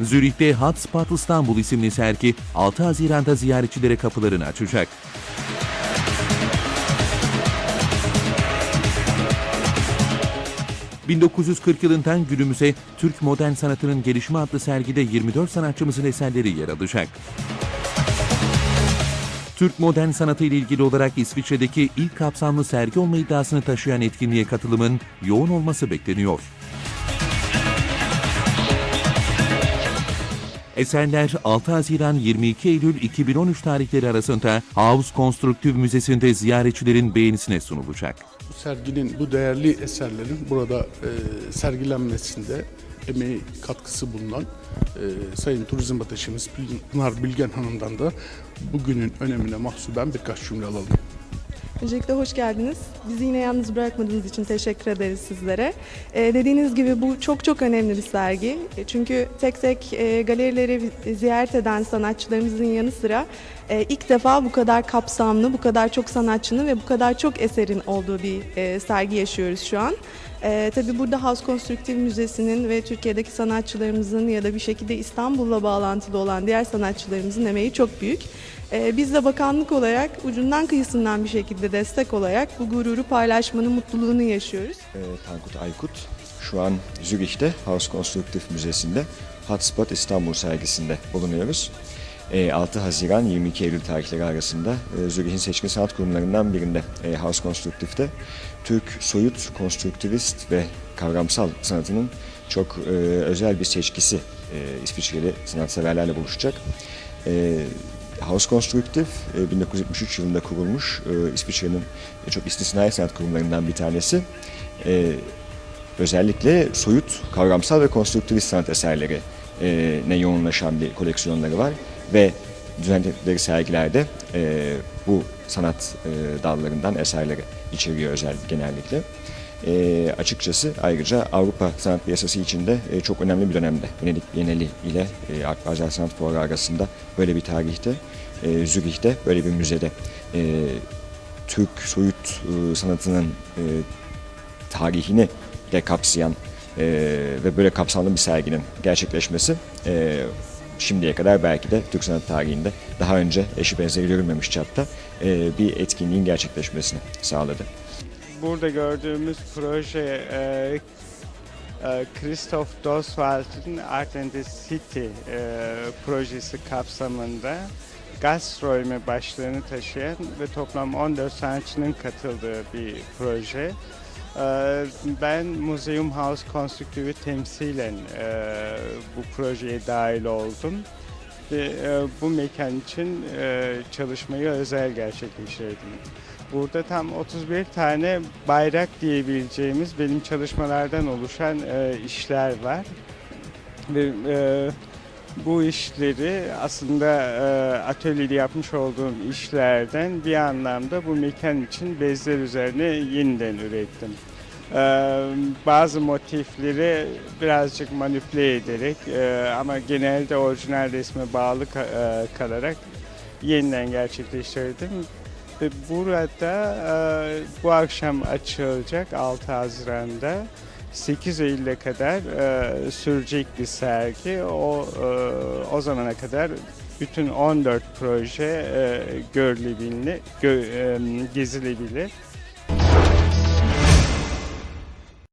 Zürih'te Hotspot İstanbul isimli sergi 6 Haziran'da ziyaretçilere kapılarını açacak. ...1940 yılından günümüze Türk modern sanatının gelişimi adlı sergide 24 sanatçımızın eserleri yer alacak. Türk modern sanatı ile ilgili olarak İsviçre'deki ilk kapsamlı sergi olma iddiasını taşıyan etkinliğe katılımın yoğun olması bekleniyor. Eserler 6 Haziran 22 Eylül 2013 tarihleri arasında House Konstruktif Müzesi'nde ziyaretçilerin beğenisine sunulacak. Bu serginin, bu değerli eserlerin burada e, sergilenmesinde emeği katkısı bulunan e, Sayın Turizm Ateşimiz Pınar Bilgen Hanım'dan da bugünün önemine mahsuben birkaç cümle alalım. Öncelikle hoş geldiniz. Bizi yine yalnız bırakmadığınız için teşekkür ederiz sizlere. Ee, dediğiniz gibi bu çok çok önemli bir sergi. E, Çünkü tek tek e, galerileri ziyaret eden sanatçılarımızın yanı sıra e, ilk defa bu kadar kapsamlı, bu kadar çok sanatçının ve bu kadar çok eserin olduğu bir e, sergi yaşıyoruz şu an. Ee, tabii burada House Konstruktif Müzesi'nin ve Türkiye'deki sanatçılarımızın ya da bir şekilde İstanbul'la bağlantılı olan diğer sanatçılarımızın emeği çok büyük. Ee, biz de bakanlık olarak ucundan kıyısından bir şekilde destek olarak bu gururu paylaşmanın mutluluğunu yaşıyoruz. Ee, Tankut Aykut. Şu an Zürih'te House Konstruktif Müzesi'nde Hotspot İstanbul sergisinde bulunuyoruz. Ee, 6 Haziran 22 Eylül tarihleri arasında e, Zürih'in seçkin sanat kurumlarından birinde e, House Konstruktif'te Türk soyut, konstruktivist ve kavramsal sanatının çok e, özel bir seçkisi e, İsviçreli sanatseverlerle buluşacak. E, House Constructive e, 1973 yılında kurulmuş e, İsviçre'nin çok istisnai sanat kurumlarından bir tanesi. E, Özellikle soyut, kavramsal ve konstruktivist sanat eserleri e, ne yoğunlaşan bir koleksiyonları var ve düzenledikleri sergilerde e, bu sanat e, dallarından eserleri içeriyor özel genellikle. E, açıkçası ayrıca Avrupa Sanat Piyasası içinde e, çok önemli bir dönemde Venedik Bienali ile e, Art Basel Sanat Fuarı arasında böyle bir tarihte e, Zürih'te böyle bir müzede e, Türk soyut e, sanatının e, tarihini de kapsayan e, ve böyle kapsamlı bir serginin gerçekleşmesi e, şimdiye kadar belki de Türk sanat tarihinde daha önce eşi benzeri görülmemiş çapta e, bir etkinliğin gerçekleşmesini sağladı. Burada gördüğümüz proje e, e, Christoph Doswald'ın Art and the City e, projesi kapsamında Gastronomi başlığını taşıyan ve toplam 14 sanatçının katıldığı bir proje. E, Ben Museum House Konstrüktivi temsilen e, bu projeye dahil oldum e, bu mekan için e, çalışmayı özel gerçekleştirdim. Burada tam 31 tane bayrak diyebileceğimiz benim çalışmalardan oluşan işler var. Ve bu işleri aslında e, atölyede yapmış olduğum işlerden bir anlamda bu mekan için bezler üzerine yeniden ürettim. E, bazı motifleri birazcık manipüle ederek e, ama genelde orijinal resme bağlı ka- e, kalarak yeniden gerçekleştirdim. Burada e, bu akşam açılacak 6 Haziran'da 8 Eylül'e kadar e, sürecek bir sergi. O e, o zamana kadar bütün 14 proje e, görülebilir, gö, e, gezilebilir.